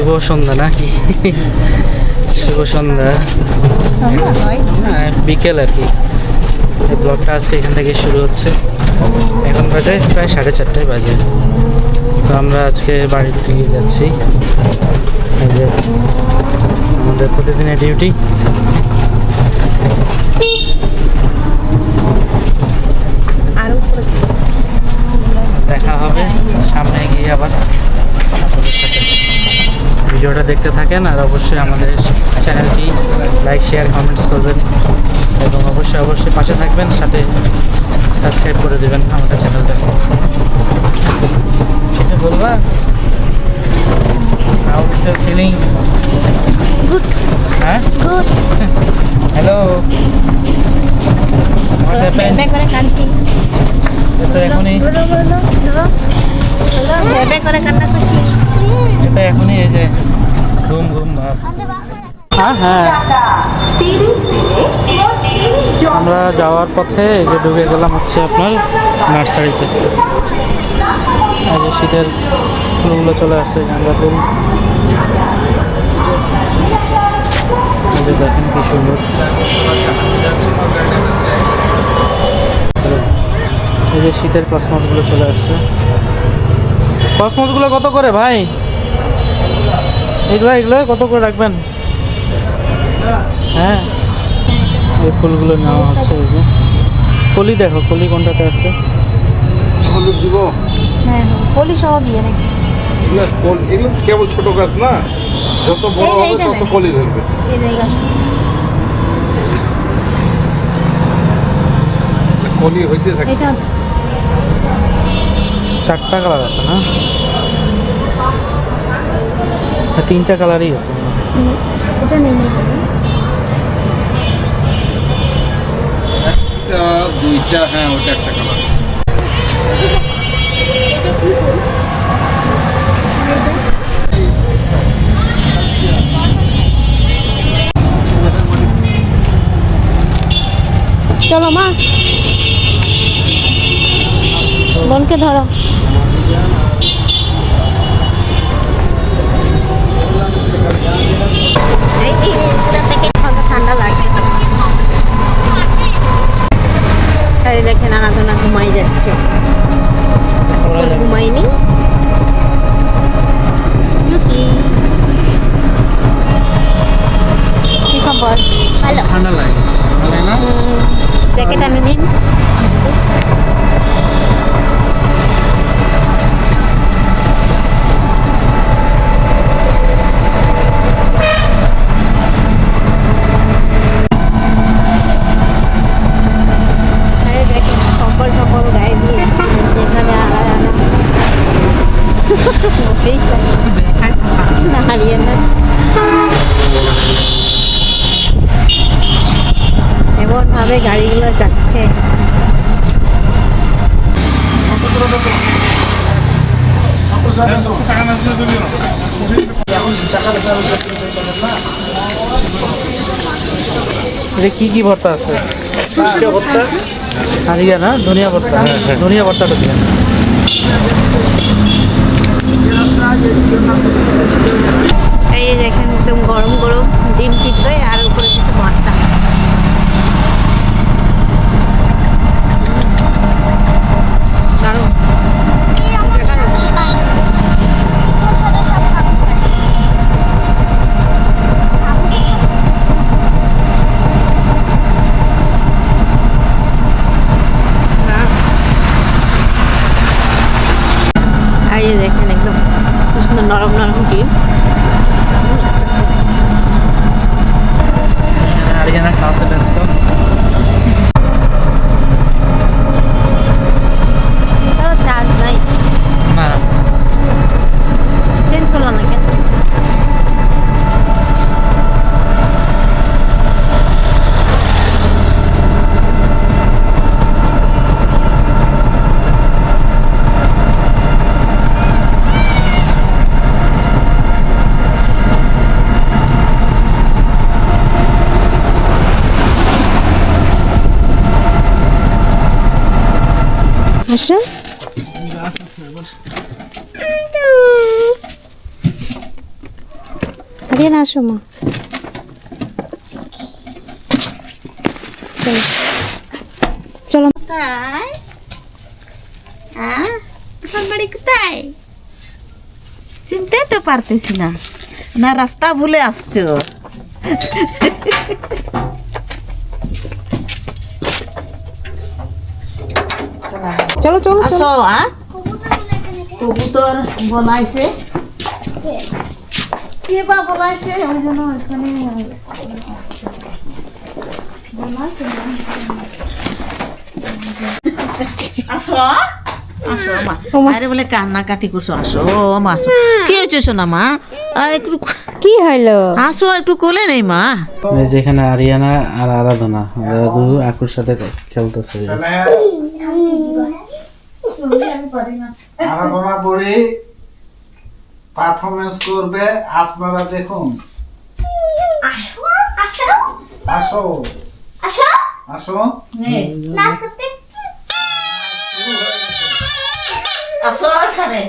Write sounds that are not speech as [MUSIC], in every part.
শুভ সন্ধ্যা নাকি? শুভ সন্ধ্যা। হ্যাঁ বিকেল আর কি। ব্লগটা আজকে এখান থেকে শুরু হচ্ছে। এখন বাজে প্রায় সাড়ে চারটায় বাজে। তো আমরা আজকে বাড়ির দিকে যাচ্ছি। আমাদের প্রতিদিনের ডিউটি দেখা হবে। সামনে গিয়ে আবার ভিডিওটা দেখতে থাকেন আর অবশ্যই আমাদের চ্যানেলটি লাইক শেয়ার কমেন্টস করবেন এবং অবশ্যই অবশ্যই পাশে থাকবেন সাথে সাবস্ক্রাইব করে দেবেন আমাদের চ্যানেলটা কিছু বলবা? ইজ ইউর ফিলিং গুড হ্যাঁ? গুড হ্যালো [LAUGHS] করে কাঁদছি। তো এখনই? করে কান্না করছি এটা এখনই এই যে ঘুম ঘুম ভাব। হ্যাঁ হ্যাঁ। আমরা যাওয়ার পথে এই যে ঢুকে গেলাম হচ্ছে আপনার নার্সারিতে। এই যে শীতের ফুলগুলো চলে আসছে গাঁদা ফুল দেখেন কি সুন্দর। এই যে শীতের কসমসগুলো চলে আসছে। কসমসগুলো কত করে ভাই? এগুলো এগুলো কত করে রাখবেন? হ্যাঁ। এই ফুলগুলো নেওয়া হচ্ছে এই যে। কলি দেখো কলি কোনটাতে আছে? হলুদ দিব? হ্যাঁ পলি সহ দিয়ে নাকি? এগুলো কল- এগুলো কেবল ছোট গাছ না? যত বড় হবে তত কলি ধরবে। এই যে এই গাছটা। কলি হইতে থাকে এটা চারটা কালার আছে না? তিনটা কালারই আছে। নেই। একটা দুইটা হ্যাঁ ওটা একটা কালার চলো মা। বোনকে ধরো। ঠান্ডা লাগে এই দেখেন আরাধনা ঘুমাই যাচ্ছে ওরা যাবে। ঘুমাইনি ইউকি কি খবর ভালো ঠান্ডা লাগে লাগে না জ্যাকেট আনে নিন এই দেখেন সকল সকল গায়ে দিয়ে যেখানে আড়ায় আনা মোটেই চাই না হারিয়ে না এমন ভাবে গাড়িগুলো যাচ্ছে এটা কি কি ভর্তা আছে? ভর্তা। আর ইয়ে না ধনিয়া ভর্তা ধনিয়া ভর্তাটা দিবেন এই যে দেখেন একদম গরম গরম ডিম চিত্র আর উপরে কিছু ভর্তা দারুণ দেখা যাচ্ছে। এই যে দেখেন একদম কি সুন্দর নরম নরম ডিম আরিয়ানা খাওয়াতে ব্যস্ত চার্জ নাই না চেঞ্জ করলাম না কেন আসো। আরিয়ান আসো মা। চলো। হ্যাঁ তোমার বাড়ি কোথায়? চিনতে তো পারতেছি না। না, রাস্তা ভুলে আসছো। চলো চলো আসো হ্যাঁ কবুতর বনাইছে। কে বা বলাইছে ওই জন্য এখানে বনাইছে। আসো আসো মা। আরে বলে কান্নাকাটি করছ আসো মা আসো। কি হয়েছে শোনা মা? একটু কি হলো আসো একটু কোলে নেই মা। যেখানে আরিয়ানা আর আরাধনা দাদু আকুর সাথে খেলতেছে। আরাধনা পড়ে পারফরমেন্স করবে আপনারা দেখুন। আসো আসো। আসো। আসো। এখানে।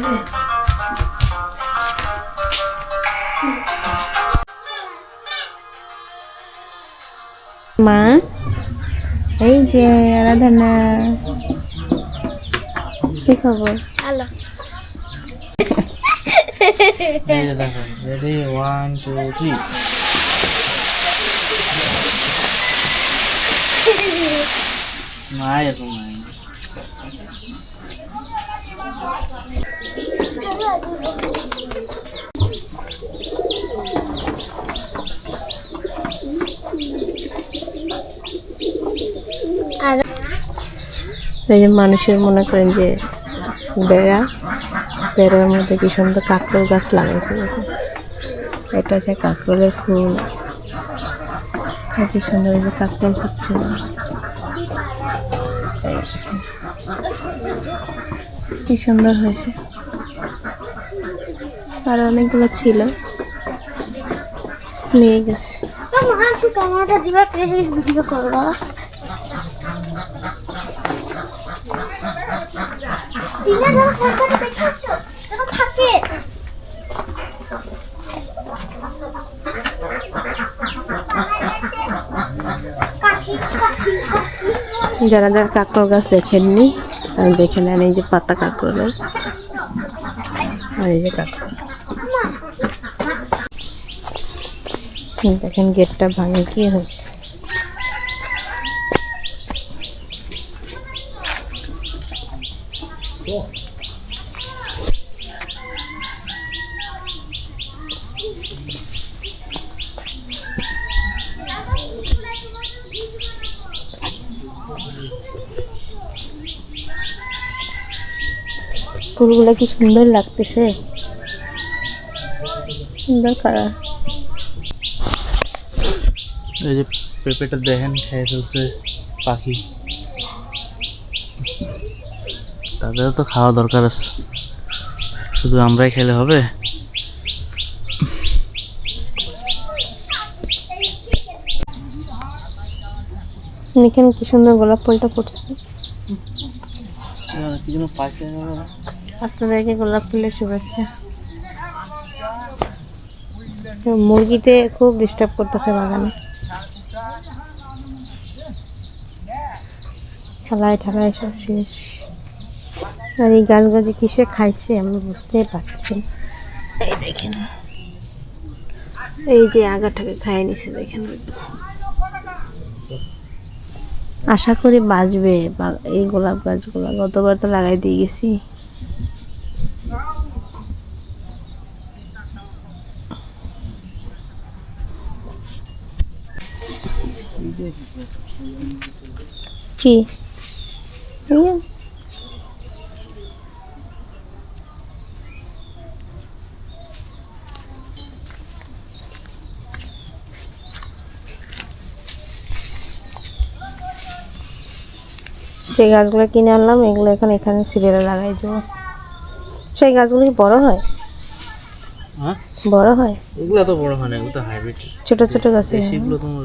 নিয়ে মা এই যে আরাধনা কি খবর এই যে দেখো রেডি ওয়ান টু থ্রি নাই এখন এই যে মানুষের মনে করেন যে বেড়া, বেড়ার মধ্যে কি সুন্দর কাঁকড়োল গাছ লাগাইছে দেখুন। এটা হচ্ছে কাঁকরোলের ফুল। কি সুন্দর এই যে কাঁকরোল হচ্ছে না। কি সুন্দর হয়েছে। আর অনেকগুলো ছিল। নিয়ে গেছে। ক্যামেরাটা দিবা ভিডিও করো। যারা থাকে। যারা যারা কাঁকড় গাছ দেখেননি দেখে নেন এই যে পাতা কাঁকড়ের আর এই যে হুম, দেখেন গেটটা ভাঙে কি হয়েছে। ফুলগুলো কি সুন্দর লাগতেছে? সুন্দর কালার এই যে পেঁপেটা দেখেন খেয়ে ফেলছে পাখি। তাদেরও তো খাওয়া দরকার আছে। শুধু আমরাই খেলে হবে? এখানে কি সুন্দর গোলাপ ফুলটা ফুটছে। কি যেন পাইছে আপনাদেরকে গোলাপ ফুলের শুভেচ্ছা। মুরগিতে খুব ডিস্টার্ব করতেছে বাগানে। ঠালায় ঠালায় সব শেষ। আর এই গাছ গাছে কিসে খাইছে আমি বুঝতেই পারছি। এই দেখেন। এই যে আগাটাকে খাইয়ে নিছে, দেখেন। আশা করি বাঁচবে এই গোলাপ গাছগুলো। গতবার তো লাগাই দিয়ে গেছি। কি? ইয়ে। গাছগুলো কিনে আনলাম এগুলো এখন এখানে সিরিয়ালে লাগাই দেবো সেই গাছগুলো কি বড় হয়? হ্যাঁ? বড় হয়? এগুলো তো বড় হয় না এগুলো তো হাইব্রিড ছোট ছোট গাছে দেশিগুলো তোমার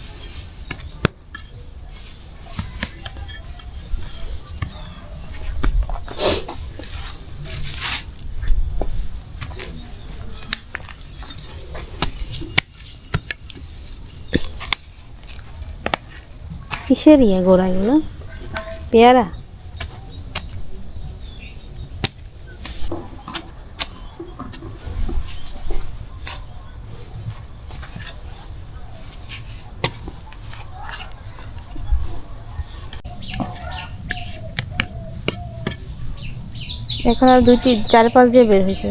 কিসের ইয়ে গোড়া এগুলো? পেয়ারা? এখন আর দুইটি চার পাঁচ দিয়ে বের হয়েছে।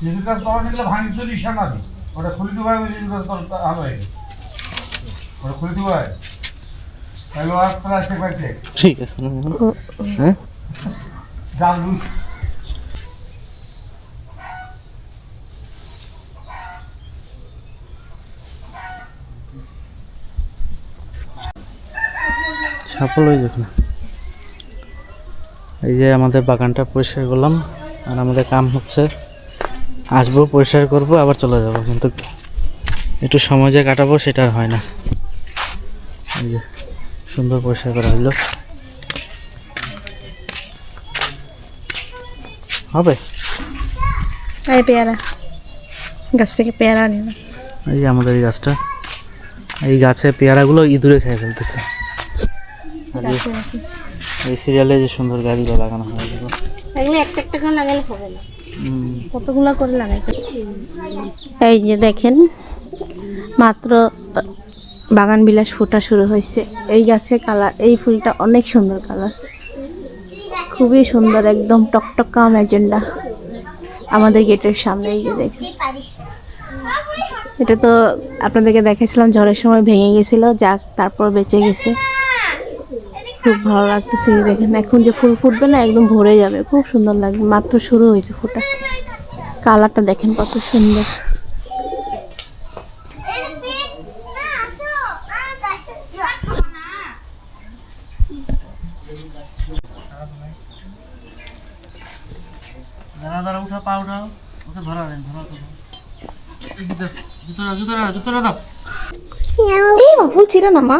জিজু কাজ তখন নিলে ভাঙি চুরি সানা দি ওটা খুলে দিব আমি জিনিস তখন ভালো হয়ে ওটা খুলে দিব তাহলে আর আসতে ঠিক আছে হ্যাঁ? জাল সফল হয়ে যাবে না এই যে আমাদের বাগানটা পরিষ্কার করলাম আর আমাদের কাম হচ্ছে আসব পরিষ্কার করব আবার চলে যাব কিন্তু একটু সময় যে কাটাবো সেটা আর হয় না। এই যে সুন্দর পরিষ্কার করা হলো হবে? এই পেয়ারা। গাছ থেকে পেয়ারা নিলাম এই যে আমাদের এই গাছটা এই গাছে পেয়ারাগুলো ইঁদুরে খেয়ে ফেলতেছে। এই- সিরিয়ালে যে সুন্দর গাছগুলো লাগানো হয় এগুলো। এগুলো একটা একটা করে লাগালে হবে না। কতগুলো করে লাগাইতে এই যে দেখেন মাত্র বাগান বিলাস ফোটা শুরু হয়েছে। এই গাছের কালার এই ফুলটা অনেক সুন্দর কালার। খুবই সুন্দর একদম টকটক টকটকা ম্যাজেন্ডা। আমাদের গেটের সামনে এই যে দেখেন। এটা তো আপনাদেরকে দেখেছিলাম ঝড়ের সময় ভেঙে গেছিল যাক তারপর বেঁচে গেছে। খুব ভালো লাগতেছে দেখেন। এখন যে ফুল ফুটবে না একদম ভরে যাবে। খুব সুন্দর লাগবে মাত্র শুরু হয়েছে ফোটা কালারটা দেখেন কত সুন্দর। দাঁড়া দাঁড়া উঠা পা উঠাও। ওকে ধরা দেন ধরা দাও না মা?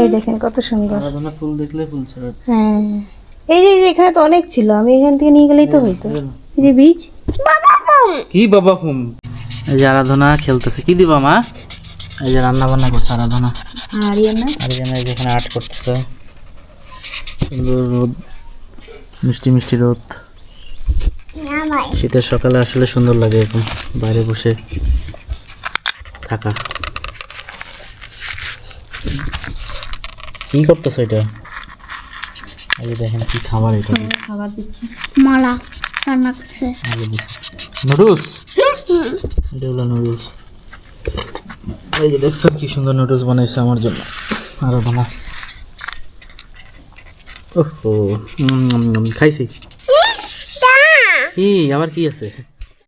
এই দেখেন কত সুন্দর। আরাধনা ফুল দেখলে ফুল ছেড়ে। হ্যাঁ। এই যে এখানে তো অনেক ছিল আমি এখান থেকে নিয়ে গেলেই তো হইতো। এই যে বীজ। কি বাবা ফুম এই যে আরাধনা খেলতেছে। কি দিবা মা? এই যে রান্না বান্না করছে আরাধনা। আর ইয়ে না? আর এখানে এই যে এখানে আর্ট করতেছে। সুন্দর রোদ। মিষ্টি মিষ্টি রোদ। শীতের সকালে আসলে সুন্দর লাগে এখন বাইরে বসে থাকা। কি করতেছো এটা? এই যে দেখেন কি খাবার এটা খাবার দিচ্ছে। মালা রান্না করছে নুডলস? এটা হলো নুডলস। এই যে দেখছ কি সুন্দর নুডলস বানাইছে আমার জন্য। ওহো উম, উম, উম, খাইছি। কি আবার কি আছে?